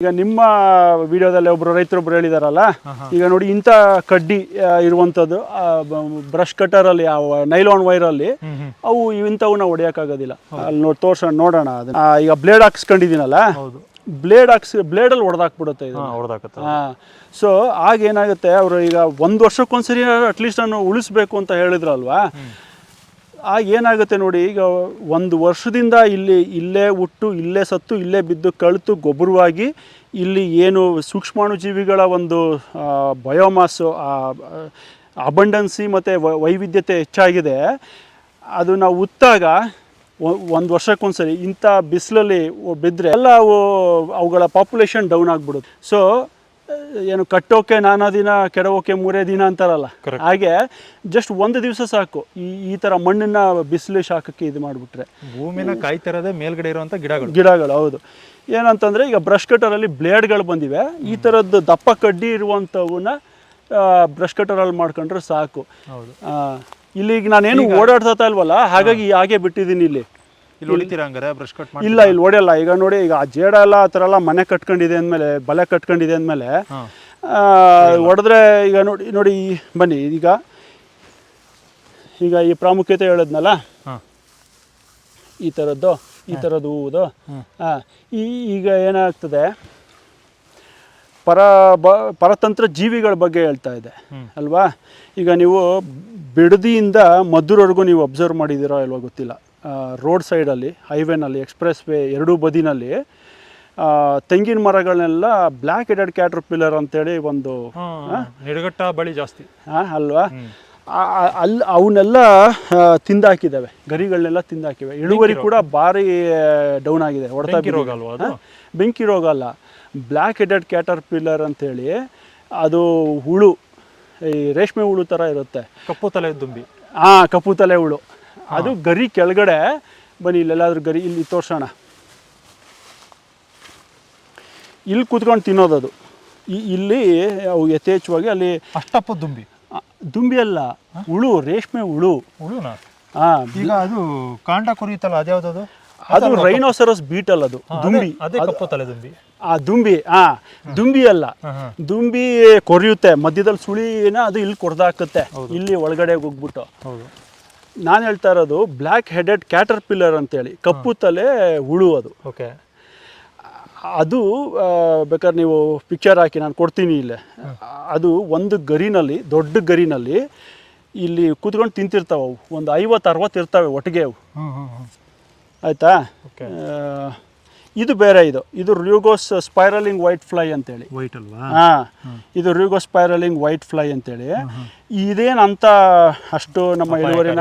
ಈಗ ನಿಮ್ಮ ವಿಡಿಯೋದಲ್ಲಿ ಒಬ್ರು ರೈತರೊಬ್ರು ಹೇಳಿದಾರಲ್ಲ ಈಗ ನೋಡಿ ಇಂಥ ಕಡ್ಡಿ ಇರುವಂತದ್ದು ಬ್ರಷ್ ಕಟರ್ ಅಲ್ಲಿ ನೈಲಾನ್ ಅಲ್ಲಿ ಅವು ಇಂಥವನ್ನ ಹೊಡೆಯಕ್ಕಾಗೋದಿಲ್ಲ ಅಲ್ಲಿ ನೋಡಿ ತೋರ್ಸೋಣ ನೋಡೋಣ ಅದನ್ನ. ಈಗ ಬ್ಲೇಡ್ ಹಾಕ್ಸ್ಕೊಂಡಿದ್ದೀನಲ್ಲ ಬ್ಲೇಡ್ ಹಾಕ್ಸ್ ಬ್ಲೇಡಲ್ಲಿ ಹೊಡೆದಾಕ್ಬಿಡುತ್ತೆ ಇದು ಸೊ ಆಗ ಏನಾಗುತ್ತೆ ಅವರು ಈಗ ಒಂದು ವರ್ಷಕ್ಕೊಂದ್ಸರಿ ಅಟ್ಲೀಸ್ಟ್ ನಾನು ಉಳಿಸ್ಬೇಕು ಅಂತ ಹೇಳಿದ್ರಲ್ವಾ ಆಗ ಏನಾಗುತ್ತೆ ನೋಡಿ, ಈಗ ಒಂದು ವರ್ಷದಿಂದ ಇಲ್ಲಿ ಇಲ್ಲೇ ಹುಟ್ಟು, ಇಲ್ಲೇ ಸತ್ತು, ಇಲ್ಲೇ ಬಿದ್ದು ಕಳಿತು ಗೊಬ್ಬರವಾಗಿ ಇಲ್ಲಿ ಏನು ಸೂಕ್ಷ್ಮಾಣು ಜೀವಿಗಳ ಒಂದು ಬಯೋಮಾಸು ಅಬಂಡನ್ಸಿ ಮತ್ತು ವೈವಿಧ್ಯತೆ ಹೆಚ್ಚಾಗಿದೆ. ಅದು ನಾವು ಉತ್ತಾಗ ಒಂದು ವರ್ಷಕ್ಕೊಂದ್ಸರಿ ಇಂಥ ಬಿಸಿಲಲ್ಲಿ ಬಿದ್ದರೆ ಎಲ್ಲ ಅವು, ಅವುಗಳ ಪಾಪ್ಯುಲೇಷನ್ ಡೌನ್ ಆಗಿಬಿಡುತ್ತೆ. ಸೊ ಏನು ಕಟ್ಟೋಕೆ ನಾನಾ ದಿನ ಕೆಡವೋಕೆ ಮೂರೇ ದಿನ ಅಂತಾರಲ್ಲ. ಹಾಗೆ ಜಸ್ಟ್ ಒಂದು ದಿವಸ ಸಾಕು. ಈ ಈ ಥರ ಮಣ್ಣನ್ನ ಬಿಸಿಲು ಶಾಖಕ್ಕೆ ಇದು ಮಾಡಿಬಿಟ್ರೆ. ಭೂಮಿನ ಕಾಯ್ತಿರೋದೇ ಮೇಲ್ಗಡೆ ಇರುವಂತ ಗಿಡಗಳು. ಗಿಡಗಳು ಹೌದು. ಏನಂತಂದರೆ ಈಗ ಬ್ರಷ್ ಕಟ್ಟರಲ್ಲಿ ಬ್ಲೇಡ್ಗಳು ಬಂದಿವೆ. ಈ ಥರದ್ದು ದಪ್ಪ ಕಡ್ಡಿ ಇರುವಂಥವನ್ನ ಬ್ರಷ್ ಕಟ್ಟರಲ್ಲಿ ಮಾಡ್ಕೊಂಡ್ರೆ ಸಾಕು. ಹೌದು. ಆ, ಇಲ್ಲಿ ಈಗ ನಾನೇನು ಓಡಾಡ್ತಾ ಇಲ್ವಲ್ಲ ಹಾಗಾಗಿ ಹಾಗೆ ಬಿಟ್ಟಿದ್ದೀನಿ ಇಲ್ಲಿ. ಇಲ್ಲಿ ಹೊಡಿತೀರಾ ಹಂಗಾರೆ? ಬ್ರಷ್ ಕಟ್ ಮಾಡಿ ಇಲ್ಲ ಇಲ್ಲಿ ಹೊಡೆಯಲ್ಲ. ಈಗ ನೋಡಿ ಈಗ ಆ ಜೇಡ ಎಲ್ಲ ಆ ಥರ ಎಲ್ಲ ಮನೆ ಕಟ್ಕೊಂಡಿದೆ ಅಂದಮೇಲೆ ಬಲೆ ಕಟ್ಕೊಂಡಿದೆ ಅಂದಮೇಲೆ ಹೊಡೆದ್ರೆ ಈಗ ನೋಡಿ ನೋಡಿ ಬನ್ನಿ ಈಗ ಈಗ ಈ ಪ್ರಾಮುಖ್ಯತೆ ಹೇಳದ್ನಲ್ಲ? ಈ ಥರದ್ದು ಈ ಥರದ್ದು ಹೂವುದು. ಹಾಂ. ಈ ಈಗ ಏನಾಗ್ತದೆ? ಪರ ಬ ಪರತಂತ್ರ ಜೀವಿಗಳ ಬಗ್ಗೆ ಹೇಳ್ತಾ ಇದೆ ಅಲ್ವಾ? ಈಗ ನೀವು ಬಿಡದಿಯಿಂದ ಮದ್ದೂರವರೆಗೂ ನೀವು ಅಬ್ಸರ್ವ್ ಮಾಡಿದ್ದೀರೋ ಇಲ್ವೋ ಗೊತ್ತಿಲ್ಲ. ರೋಡ್ ಸೈಡಲ್ಲಿ ಹೈವೇನಲ್ಲಿ ಎಕ್ಸ್ಪ್ರೆಸ್ ವೇ ಎರಡೂ ಬದಿನಲ್ಲಿ ತೆಂಗಿನ ಮರಗಳನ್ನೆಲ್ಲ ಬ್ಲ್ಯಾಕ್ ಎಡೆಡ್ ಕ್ಯಾಟರ್ ಪಿಲ್ಲರ್ ಅಂತೇಳಿ ಒಂದು ನಿಡಗಟ್ಟ ಬಳಿ ಜಾಸ್ತಿ. ಅಲ್ವಾ? ಅಲ್ಲಿ ಅವನ್ನೆಲ್ಲ ತಿಂದಾಕಿದ್ದಾವೆ ಗರಿಗಳನ್ನೆಲ್ಲ ತಿಂದಾಕಿವೆ. ಇಳುವರಿ ಕೂಡ ಭಾರಿ ಡೌನ್ ಆಗಿದೆ. ಹೊಡೆತ ಬೆಂಕಿ ರೋಗ ಅಲ್ವಾ ಬೆಂಕಿ ರೋಗ ಅಲ್ಲ. ಬ್ಲ್ಯಾಕ್ ಹೆಡೆಡ್ ಕ್ಯಾಟರ್ ಪಿಲ್ಲರ್ ಅಂತೇಳಿ ಅದು ಹುಳು ಈ ರೇಷ್ಮೆ ಹುಳು ಥರ ಇರುತ್ತೆ. ಕಪ್ಪು ತಲೆ ದುಂಬಿ. ಹಾಂ ಕಪ್ಪು ತಲೆ ಹುಳು. ಅದು ಗರಿ ಕೆಳಗಡೆ ಬನ್ನಿ ಇಲ್ಲೆಲ್ಲಾದ್ರೂ ಗರಿ ಇಲ್ಲಿ ತೋರ್ಸೋಣ. ಇಲ್ಲಿ ಕೂತ್ಕೊಂಡು ತಿನ್ನೋದದು. ಇಲ್ಲಿ ಅವು ಯಥೇಚ್ಛವಾಗಿ ಅಲ್ಲಿ ಅಷ್ಟಪ್ಪ ದುಂಬಿ. ದುಂಬಿ ಅಲ್ಲ ಹುಳು ರೇಷ್ಮೆ ಹುಳು. ಹುಳುನ? ಹಾಂ ಈಗ ಅದು ಕಾಂಡ ಕುರಿಯುತ್ತಲ್ಲ ಅದು ರೈನೋಸರಸ್ ಬೀಟಲ್ ಅದು ದುಂಬಿ. ಅದೇ ಕಪ್ಪು ತಲೆ ದುಂಬಿ. ಆ ದುಂಬಿ ಆ ದುಂಬಿ ಅಲ್ಲ. ಹಾಂ ಹಾಂ. ದುಂಬಿ ಕೊರಿಯುತ್ತೆ ಮಧ್ಯದಲ್ಲಿ ಸುಳಿನ ಅದು ಇಲ್ಲಿ ಕೊಡ್ದಾಕತ್ತೆ. ಇಲ್ಲಿ ಒಳಗಡೆ ಹೋಗ್ಬಿಟ್ಟು. ನಾನು ಹೇಳ್ತಾ ಇರೋದು ಬ್ಲ್ಯಾಕ್ ಹೆಡೆಡ್ ಕ್ಯಾಟರ್ ಪಿಲ್ಲರ್ ಅಂತೇಳಿ. ಕಪ್ಪು ತಲೆ ಹುಳು ಅದು ಓಕೆ. ಅದು ಬೇಕಾದ್ರೆ ನೀವು ಪಿಕ್ಚರ್ ಹಾಕಿ ನಾನು ಕೊಡ್ತೀನಿ ಇಲ್ಲೇ. ಅದು ಒಂದು ಗರಿನಲ್ಲಿ ದೊಡ್ಡ ಗರಿನಲ್ಲಿ ಇಲ್ಲಿ ಕೂತ್ಕೊಂಡು ತಿಂತಿರ್ತಾವೆ ಅವು. ಒಂದು ಐವತ್ತು ಅರವತ್ತು ಇರ್ತವೆ ಒಟ್ಟಿಗೆ ಅವು. ಆಯಿತಾ? ಓಕೆ. ಇದು ಬೇರೆ ಇದು. ಇದು ರ್ಯೂಗೋಸ್ ಸ್ಪೈರಲಿಂಗ್ ವೈಟ್ ಫ್ಲೈ ಅಂತೇಳಿ. ವೈಟ್ ಅಲ್ವಾ? ಹಾಂ ಇದು ರ್ಯೂಗೋಸ್ ಸ್ಪೈರಲಿಂಗ್ ವೈಟ್ ಫ್ಲೈ ಅಂತೇಳಿ. ಇದೇನು ಅಂತ ಅಷ್ಟು ನಮ್ಮ ಇಳುವರಿನ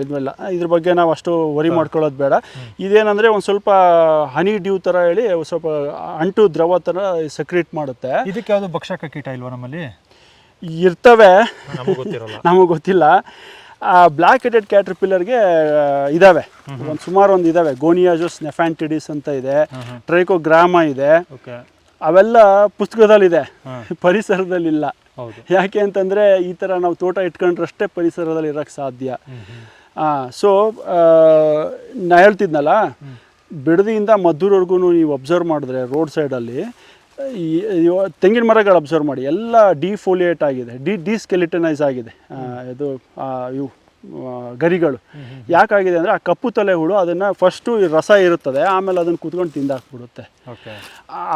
ಇದಿಲ್ಲ ಇದ್ರ ಬಗ್ಗೆ ನಾವು ಅಷ್ಟು ವರಿ ಮಾಡ್ಕೊಳ್ಳೋದು ಬೇಡ. ಇದೇನಂದ್ರೆ ಒಂದು ಸ್ವಲ್ಪ ಹನಿ ಡ್ಯೂ ಥರ ಹೇಳಿ ಸ್ವಲ್ಪ ಅಂಟು ದ್ರವ ಥರ ಸಕ್ರೀಟ್ ಮಾಡುತ್ತೆ. ಇದಕ್ಕೆ ಯಾವುದು ಭಕ್ಷಕ ಕೀಟ ಇಲ್ವಾ ನಮ್ಮಲ್ಲಿ? ಇರ್ತವೆ. ನಮಗೆ ಗೊತ್ತಿರಲ್ಲ. ಗೊತ್ತಿಲ್ಲ ಬ್ಲ್ಯಾಕ್ ಹೆಡೆಡ್ ಕ್ಯಾಟ್ರಿಪಿಲ್ಲರ್ಗೆ ಇದ್ದಾವೆ ಒಂದು ಸುಮಾರು ಒಂದು ಇದಾವೆ. ಗೋನಿಯಾಜೋಸ್ ನೆಫ್ಯಾಂಟಿಡಿಸ್ ಅಂತ ಇದೆ. ಟ್ರೈಕೋಗ್ರಾಮ ಇದೆ. ಓಕೆ. ಅವೆಲ್ಲ ಪುಸ್ತಕದಲ್ಲಿದೆ. ಪರಿಸರದಲ್ಲಿ ಪರಿಸರದಲ್ಲಿಲ್ಲ. ಹೌದು. ಯಾಕೆ ಅಂತಂದರೆ ಈ ಥರ ನಾವು ತೋಟ ಇಟ್ಕೊಂಡ್ರಷ್ಟೇ ಪರಿಸರದಲ್ಲಿ ಇರೋಕ್ಕೆ ಸಾಧ್ಯ. ಸೊ ನಾ ಹೇಳ್ತಿದ್ನಲ್ಲ ಬಿಡದಿಯಿಂದ ಮದ್ದೂರ್ವರೆಗೂ ನೀವು ಅಬ್ಸರ್ವ್ ಮಾಡಿದ್ರೆ ರೋಡ್ ಸೈಡಲ್ಲಿ ತೆಂಗಿನ ಮರಗಳು ಅಬ್ಸರ್ವ್ ಮಾಡಿ. ಎಲ್ಲ ಡಿಫೋಲಿಯೇಟ್ ಆಗಿದೆ. ಡಿ ಡಿಸ್ಕೆಲಿಟನೈಸ್ ಆಗಿದೆ. ಇದು ಇವು ಗರಿಗಳು. ಯಾಕಾಗಿದೆ ಅಂದರೆ ಆ ಕಪ್ಪು ತಲೆ ಹುಳು ಅದನ್ನು ಫಸ್ಟು ರಸ ಇರುತ್ತದೆ. ಆಮೇಲೆ ಅದನ್ನು ಕೂತ್ಕೊಂಡು ತಿಂದಾಕ್ಬಿಡುತ್ತೆ. ಓಕೆ.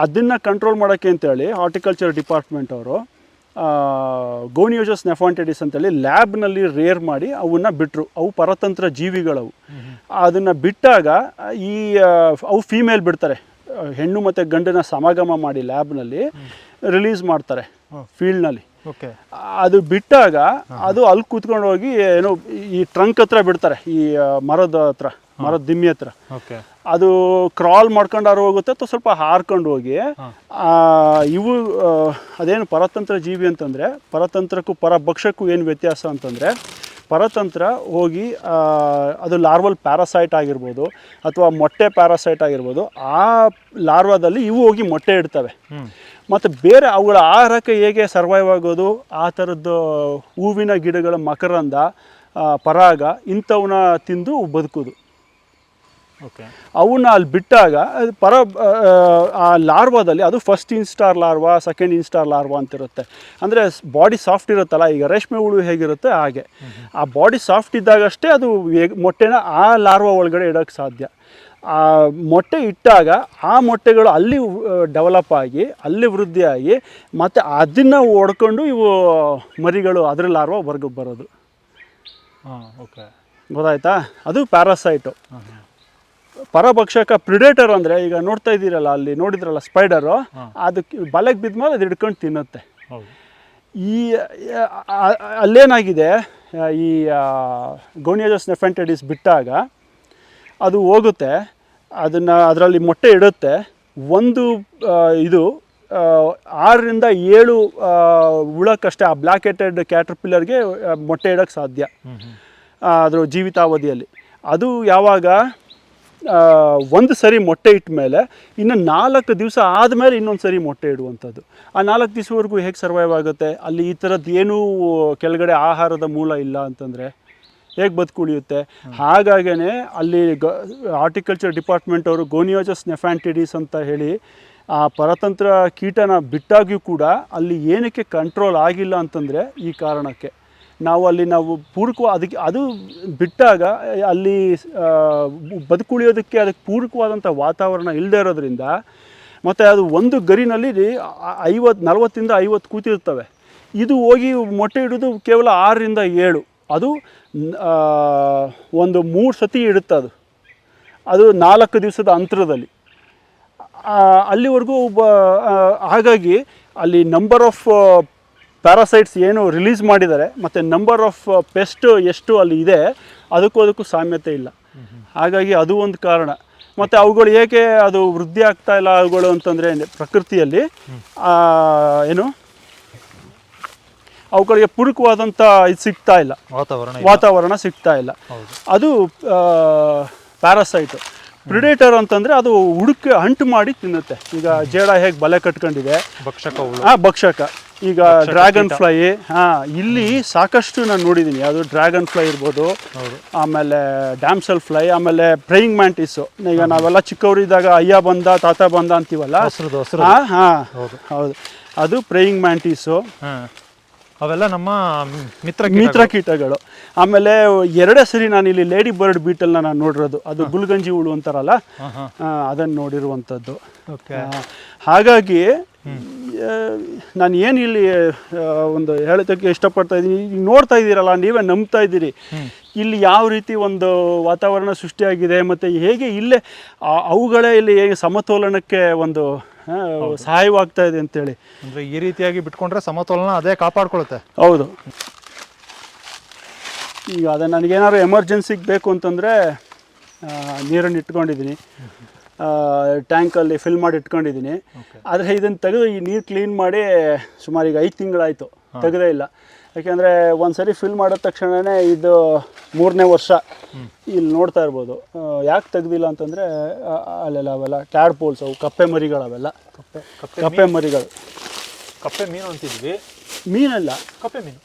ಅದನ್ನು ಕಂಟ್ರೋಲ್ ಮಾಡೋಕ್ಕೆ ಅಂತೇಳಿ ಹಾರ್ಟಿಕಲ್ಚರ್ ಡಿಪಾರ್ಟ್ಮೆಂಟ್ ಅವರು ಗೋನಿಯೋಜಸ್ ನೆಫಾಂಟೆಡಿಸ್ ಅಂತೇಳಿ ಲ್ಯಾಬ್ನಲ್ಲಿ ರೇರ್ ಮಾಡಿ ಅವನ್ನ ಬಿಟ್ಟರು ಅವು ಪರತಂತ್ರ ಜೀವಿಗಳವು. ಅದನ್ನು ಬಿಟ್ಟಾಗ ಈ ಅವು ಫೀಮೇಲ್ ಬಿಡ್ತಾರೆ. ಹೆಣ್ಣು ಮತ್ತು ಗಂಡನ ಸಮಾಗಮ ಮಾಡಿ ಲ್ಯಾಬ್ನಲ್ಲಿ ರಿಲೀಸ್ ಮಾಡ್ತಾರೆ ಫೀಲ್ಡ್ನಲ್ಲಿ ಓಕೆ. ಅದು ಬಿಟ್ಟಾಗ ಅದು ಅಲ್ಲಿ ಕೂತ್ಕೊಂಡು ಹೋಗಿ ಏನೋ ಈ ಟ್ರಂಕ್ ಹತ್ರ ಬಿಡ್ತಾರೆ ಈ ಮರದ ಹತ್ರ ಮರದ ದಿಮ್ಮಿ ಹತ್ರ. ಓಕೆ. ಅದು ಕ್ರಾಲ್ ಮಾಡ್ಕೊಂಡಾರು ಹೋಗುತ್ತೆ ಅಥವಾ ಸ್ವಲ್ಪ ಹಾರ್ಕೊಂಡು ಹೋಗಿ ಆ, ಇವು ಅದೇನು ಪರತಂತ್ರ ಜೀವಿ ಅಂತಂದರೆ ಪರತಂತ್ರಕ್ಕೂ ಪರಭಕ್ಷಕ್ಕೂ ಏನು ವ್ಯತ್ಯಾಸ ಅಂತಂದರೆ ಪರತಂತ್ರ ಹೋಗಿ ಅದು ಲಾರ್ವಲ್ ಪ್ಯಾರಾಸೈಟ್ ಆಗಿರ್ಬೋದು ಅಥವಾ ಮೊಟ್ಟೆ ಪ್ಯಾರಾಸೈಟ್ ಆಗಿರ್ಬೋದು ಆ ಲಾರ್ವಾದಲ್ಲಿ ಇವು ಹೋಗಿ ಮೊಟ್ಟೆ ಇಡ್ತವೆ. ಮತ್ತು ಬೇರೆ ಅವುಗಳ ಆಹಾರಕ್ಕೆ ಹೇಗೆ ಸರ್ವೈವ್ ಆಗೋದು ಆ ಥರದ್ದು ಹೂವಿನ ಗಿಡಗಳ ಮಕರಂದ ಪರಾಗ ಇಂಥವನ್ನ ತಿಂದು ಬದುಕೋದು. ಅವನ್ನ ಅಲ್ಲಿ ಬಿಟ್ಟಾಗ ಅದು ಪರ ಆ, ಲಾರ್ವಾದಲ್ಲಿ ಅದು first instar larva second instar larva ಅಂತ ಇರುತ್ತೆ ಅಂದರೆ ಬಾಡಿ ಸಾಫ್ಟ್ ಇರುತ್ತಲ್ಲ ಈಗ ರೇಷ್ಮೆ ಹುಳು ಹೇಗಿರುತ್ತೆ ಹಾಗೆ. ಆ ಬಾಡಿ ಸಾಫ್ಟ್ ಇದ್ದಾಗಷ್ಟೇ ಅದು ಮೊಟ್ಟೆನ ಆ ಲಾರ್ವಾ ಒಳಗಡೆ ಇಡೋಕ್ಕೆ ಸಾಧ್ಯ. ಆ ಮೊಟ್ಟೆ ಇಟ್ಟಾಗ ಆ ಮೊಟ್ಟೆಗಳು ಅಲ್ಲಿ ಡೆವಲಪ್ ಆಗಿ ಅಲ್ಲಿ ವೃದ್ಧಿಯಾಗಿ ಮತ್ತು ಅದನ್ನು ಹೊಡ್ಕೊಂಡು ಇವು ಮರಿಗಳು ಅದ್ರ ಲಾರ್ವಾ ಹೊರಗೆ ಬರೋದು. ಹಾಂ ಓಕೆ. ಗೊತ್ತಾಯ್ತಾ? ಅದು ಪ್ಯಾರಾಸೈಟು ಪರಭಕ್ಷಕ ಪ್ರಿಡೇಟರ್ ಅಂದರೆ ಈಗ ನೋಡ್ತಾ ಇದ್ದೀರಲ್ಲ ಅಲ್ಲಿ ನೋಡಿದ್ರಲ್ಲ ಸ್ಪೈಡರು ಅದಕ್ಕೆ ಬಲೆಗೆ ಬಿದ್ಮೇಲೆ ಅದು ಹಿಡ್ಕೊಂಡು ತಿನ್ನುತ್ತೆ. ಈ ಅಲ್ಲೇನಾಗಿದೆ ಈ ಗೋನಿಯಾಜಸ್ ನೆಫೆಂಟೆಡಿಸ್ ಬಿಟ್ಟಾಗ ಅದು ಹೋಗುತ್ತೆ ಅದನ್ನು ಅದರಲ್ಲಿ ಮೊಟ್ಟೆ ಇಡುತ್ತೆ ಒಂದು ಇದು ಆರರಿಂದ ಏಳು ಹುಳಕ್ಕಷ್ಟೇ ಆ ಬ್ಲ್ಯಾಕ್ ಹೆಟೆಡ್ ಕ್ಯಾಟರ್ಪಿಲ್ಲರ್ಗೆ ಮೊಟ್ಟೆ ಇಡೋಕ್ಕೆ ಸಾಧ್ಯ. ಅದರ ಜೀವಿತಾವಧಿಯಲ್ಲಿ. ಅದು ಯಾವಾಗ ಒಂದು ಸರಿ ಮೊಟ್ಟೆ ಇಟ್ಟ ಮೇಲೆ ಇನ್ನು ನಾಲ್ಕು ದಿವಸ ಆದಮೇಲೆ ಇನ್ನೊಂದು ಸರಿ ಮೊಟ್ಟೆ ಇಡುವಂಥದ್ದು. ಆ ನಾಲ್ಕು ದಿವಸವರೆಗೂ ಹೇಗೆ ಸರ್ವೈವ್ ಆಗುತ್ತೆ? ಅಲ್ಲಿ ಈ ಥರದ್ದು ಏನೂ ಕೆಳಗಡೆ ಆಹಾರದ ಮೂಲ ಇಲ್ಲ ಅಂತಂದರೆ ಹೇಗೆ ಬದುಕುಳಿಯುತ್ತೆ? ಹಾಗಾಗೇ ಅಲ್ಲಿ ಗ ಆರ್ಟಿಕಲ್ಚರ್ ಡಿಪಾರ್ಟ್ಮೆಂಟ್ ಅವರು ಗೋನಿಯೋಜಸ್ ನೆಫ್ಯಾಂಟಿಡೀಸ್ ಅಂತ ಹೇಳಿ ಆ ಪರತಂತ್ರ ಕೀಟನ ಬಿಟ್ಟಾಗಿಯೂ ಕೂಡ ಅಲ್ಲಿ ಏನಕ್ಕೆ ಕಂಟ್ರೋಲ್ ಆಗಿಲ್ಲ ಅಂತಂದರೆ ಈ ಕಾರಣಕ್ಕೆ. ನಾವು ಅಲ್ಲಿ ನಾವು ಪೂರಕ ಅದಕ್ಕೆ, ಅದು ಬಿಟ್ಟಾಗ, ಅಲ್ಲಿ ಬದುಕುಳಿಯೋದಕ್ಕೆ ಅದಕ್ಕೆ ಪೂರಕವಾದಂಥ ವಾತಾವರಣ ಇಲ್ಲದೆ ಇರೋದ್ರಿಂದ ಮತ್ತು ಅದು ಒಂದು ಗರಿನಲ್ಲಿ ಐವತ್ತು ನಲವತ್ತಿಂದ ಐವತ್ತು ಕೂತಿರ್ತವೆ ಇದು ಹೋಗಿ ಮೊಟ್ಟೆ ಇಡೋದು ಕೇವಲ ಆರರಿಂದ ಏಳು. ಅದು ಒಂದು ಮೂರು ಸತಿ ಇಡುತ್ತೆ ಅದು. ಅದು ನಾಲ್ಕು ದಿವಸದ ಅಂತರದಲ್ಲಿ. ಅಲ್ಲಿವರೆಗೂ ಒಬ್ಬ ಹಾಗಾಗಿ ಅಲ್ಲಿ ನಂಬರ್ ಆಫ್ ಪ್ಯಾರಾಸೈಟ್ಸ್ ಏನು ರಿಲೀಸ್ ಮಾಡಿದ್ದಾರೆ ಮತ್ತು ನಂಬರ್ ಆಫ್ ಪೆಸ್ಟ್ ಎಷ್ಟು ಅಲ್ಲಿ ಇದೆ ಅದಕ್ಕೂ ಅದಕ್ಕೂ ಸಾಮ್ಯತೆ ಇಲ್ಲ. ಹಾಗಾಗಿ ಅದು ಒಂದು ಕಾರಣ. ಮತ್ತು ಅವುಗಳು ಏಕೆ ಅದು ವೃದ್ಧಿ ಆಗ್ತಾ ಇಲ್ಲ ಅವುಗಳು ಅಂತಂದರೆ ಪ್ರಕೃತಿಯಲ್ಲಿ ಏನು ಅವುಗಳಿಗೆ ಪೂರಕವಾದಂಥ ಇದು ಸಿಗ್ತಾ ಇಲ್ಲ. ವಾತಾವರಣ ವಾತಾವರಣ ಸಿಗ್ತಾ ಇಲ್ಲ. ಅದು ಪ್ಯಾರಾಸೈಟ್ ಪ್ರಿಡೇಟರ್ ಅಂತಂದರೆ ಅದು ಹುಡುಕಿ ಅಂಟು ಮಾಡಿ ತಿನ್ನುತ್ತೆ. ಈಗ ಜೇಡ ಹೇಗೆ ಬಲೆ ಕಟ್ಕೊಂಡಿದೆ ಭಕ್ಷಕ ಹಾಂ ಭಕ್ಷಕ. ಈಗ ಡ್ರ್ಯಾಗನ್ ಫ್ಲೈ ಹಾ ಇಲ್ಲಿ ಸಾಕಷ್ಟು ನಾನು ನೋಡಿದ್ದೀನಿ ಅದು ಡ್ರ್ಯಾಗನ್ ಫ್ಲೈ ಇರ್ಬೋದು ಆಮೇಲೆ ಡ್ಯಾಮ್ಸಲ್ ಫ್ಲೈ ಆಮೇಲೆ ಪ್ರೈಯಿಂಗ್ ಮ್ಯಾಂಟಿಸ್ ಈಗ ನಾವೆಲ್ಲ ಚಿಕ್ಕವರಿದ್ದಾಗ ಅಯ್ಯ ಬಂದ ತಾತ ಬಂದ ಅಂತೀವಲ್ಲ? ಹಾಂ ಹೌದು. ಹೌದು. ಅದು ಪ್ರೈಯಿಂಗ್ ಮ್ಯಾಂಟಿಸು ಅವೆಲ್ಲ ನಮ್ಮ ಮಿತ್ರ ಮಿತ್ರ ಕೀಟಗಳು. ಆಮೇಲೆ ಎರಡೇ ಸರಿ ನಾನು ಇಲ್ಲಿ ಲೇಡಿ ಬರ್ಡ್ ಬೀಟಲ್ನ ನಾನು ನೋಡಿರೋದು. ಅದು ಗುಲ್ಗಂಜಿ ಹುಳು ಅಂತಾರಲ್ಲ? ಅದನ್ನು ನೋಡಿರುವಂಥದ್ದು. ಹಾಗಾಗಿ ನಾನು ಏನು ಇಲ್ಲಿ ಒಂದು ಹೇಳೋದಕ್ಕೆ ಇಷ್ಟಪಡ್ತಾ ಇದ್ದೀನಿ. ಈಗ ನೋಡ್ತಾ ಇದ್ದೀರಲ್ಲ ನೀವೇ ನಂಬ್ತಾ ಇದ್ದೀರಿ. ಇಲ್ಲಿ ಯಾವ ರೀತಿ ಒಂದು ವಾತಾವರಣ ಸೃಷ್ಟಿಯಾಗಿದೆ ಮತ್ತು ಹೇಗೆ ಇಲ್ಲೇ ಅವುಗಳೇ ಇಲ್ಲಿ ಹೇಗೆ ಸಮತೋಲನಕ್ಕೆ ಒಂದು ಸಹಾಯವಾಗ್ತಾ ಇದೆ ಅಂತೇಳಿ. ಅಂದರೆ ಈ ರೀತಿಯಾಗಿ ಬಿಟ್ಕೊಂಡ್ರೆ ಸಮತೋಲನ ಅದೇ ಕಾಪಾಡ್ಕೊಳುತ್ತೆ. ಹೌದು. ಈಗ ಅದೇ ನನಗೇನಾದ್ರು ಎಮರ್ಜೆನ್ಸಿಗೆ ಬೇಕು ಅಂತಂದರೆ ನೀರನ್ನು ಇಟ್ಕೊಂಡಿದ್ದೀನಿ. ಟ್ಯಾಂಕಲ್ಲಿ ಫಿಲ್ ಮಾಡಿ ಇಟ್ಕೊಂಡಿದ್ದೀನಿ. ಆದರೆ ಇದನ್ನು ತೆಗೆದು ಈ ನೀರು ಕ್ಲೀನ್ ಮಾಡಿ ಸುಮಾರು ಈಗ ಐದು ತಿಂಗಳಾಯಿತು. ತೆಗೆದೇ ಇಲ್ಲ. ಯಾಕೆಂದರೆ ಒಂದು ಸರಿ ಫಿಲ್ ಮಾಡಿದ ತಕ್ಷಣವೇ ಇದು ಮೂರನೇ ವರ್ಷ ಇಲ್ಲಿ ನೋಡ್ತಾ ಇರ್ಬೋದು. ಯಾಕೆ ತೆಗ್ದಿಲ್ಲ ಅಂತಂದರೆ ಅಲ್ಲೆಲ್ಲ ಅವೆಲ್ಲ ಟ್ಯಾಡ್ ಪೋಲ್ಸ್ ಅವು ಕಪ್ಪೆ ಮರಿಗಳು ಅವೆಲ್ಲ ಕಪ್ಪೆ ಕಪ್ಪೆ ಕಪ್ಪೆ ಮರಿಗಳು. ಕಪ್ಪೆ ಮೀನು ಅಂತಿದ್ವಿ. ಮೀನಲ್ಲ. ಕಪ್ಪೆ ಮೀನು.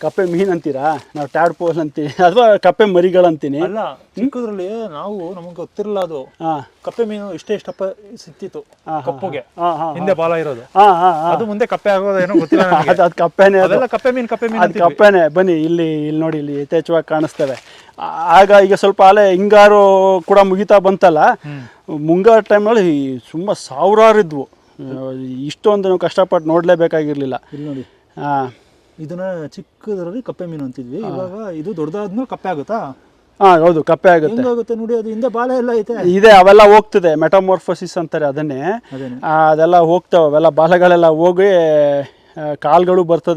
ಕಪ್ಪೆ ಮೀನು ಅಂತೀರಾ? ನಾವು ಟ್ಯಾಡ್ ಪೋಲ್ ಅಂತೀವಿ. ಅಥವಾ ಕಪ್ಪೆ ಮರಿಗಳಂತೀನಿ ಅಲ್ಲ ಚಿಕ್ಕದ್ರಲ್ಲಿ ನಾವು ನಮಗೆ ಗೊತ್ತಿರಲ್ಲ ಅದು. ಕಪ್ಪೆ ಮೀನು ಇಷ್ಟೇ ಇಷ್ಟಪ್ಪ ಸಿಕ್ತಿತ್ತು ಕಪ್ಪುಗೆ. ಹಿಂದೆ ಬಾಲ ಇರೋದು. ಹಾಂ ಹಾಂ ಹಾಂ. ಅದು ಮುಂದೆ ಕಪ್ಪೆ ಆಗೋದೇನೋ ಗೊತ್ತಿಲ್ಲ ಅದು ಅದು ಕಪ್ಪೆನೇ ಅದೆಲ್ಲ ಕಪ್ಪೆ ಮೀನು ಕಪ್ಪೆ ಮೀನು ಅದು ಕಪ್ಪೆನೇ. ಬನ್ನಿ ಇಲ್ಲಿ ಇಲ್ಲಿ ನೋಡಿ ಇಲ್ಲಿ ಯಥೇಚ್ಛವಾಗಿ ಕಾಣಿಸ್ತವೆ. ಆಗ ಈಗ ಸ್ವಲ್ಪ ಅಲೆ ಹಿಂಗಾರು ಕೂಡ ಮುಗಿತಾ ಬಂತಲ್ಲ ಮುಂಗಾರು ಟೈಮ್ನಲ್ಲಿ ತುಂಬ ಸಾವಿರಾರು ಇದ್ವು. ಇಷ್ಟೊಂದು ನಾವು ಕಷ್ಟಪಟ್ಟು ನೋಡಲೇಬೇಕಾಗಿರಲಿಲ್ಲ. ಇಲ್ಲಿ ನೋಡಿ. ಹಾಂ. ಇದನ್ನ ಚಿಕ್ಕದ್ರಲ್ಲಿ ಕಪ್ಪೆ ಮೀನು ಅಂತಿದ್ವಿ. ಇವಾಗ ಇದು ದೊಡ್ಡದಾದ್ಮೇಲೆ ಕಪ್ಪೆ ಆಗುತ್ತಾ? ಹಾ ಹೌದು ಕಪ್ಪೆ ಆಗುತ್ತೆ. ಆಗುತ್ತೆ ನೋಡಿ ಅದು ಹಿಂದೆ ಬಾಳೆ ಎಲ್ಲ ಐತೆ. ಇದೆ ಅವೆಲ್ಲ ಹೋಗ್ತದೆ ಮೆಟಮೋರ್ಫೋಸಿಸ್ ಅಂತಾರೆ ಅದನ್ನೇ. ಅದೆಲ್ಲ ಹೋಗ್ತಾವೆ ಅವೆಲ್ಲ ಬಾಲಗಳೆಲ್ಲ ಹೋಗಿ ಕಾಲ್ಗಳು ಬರ್ತದೆ.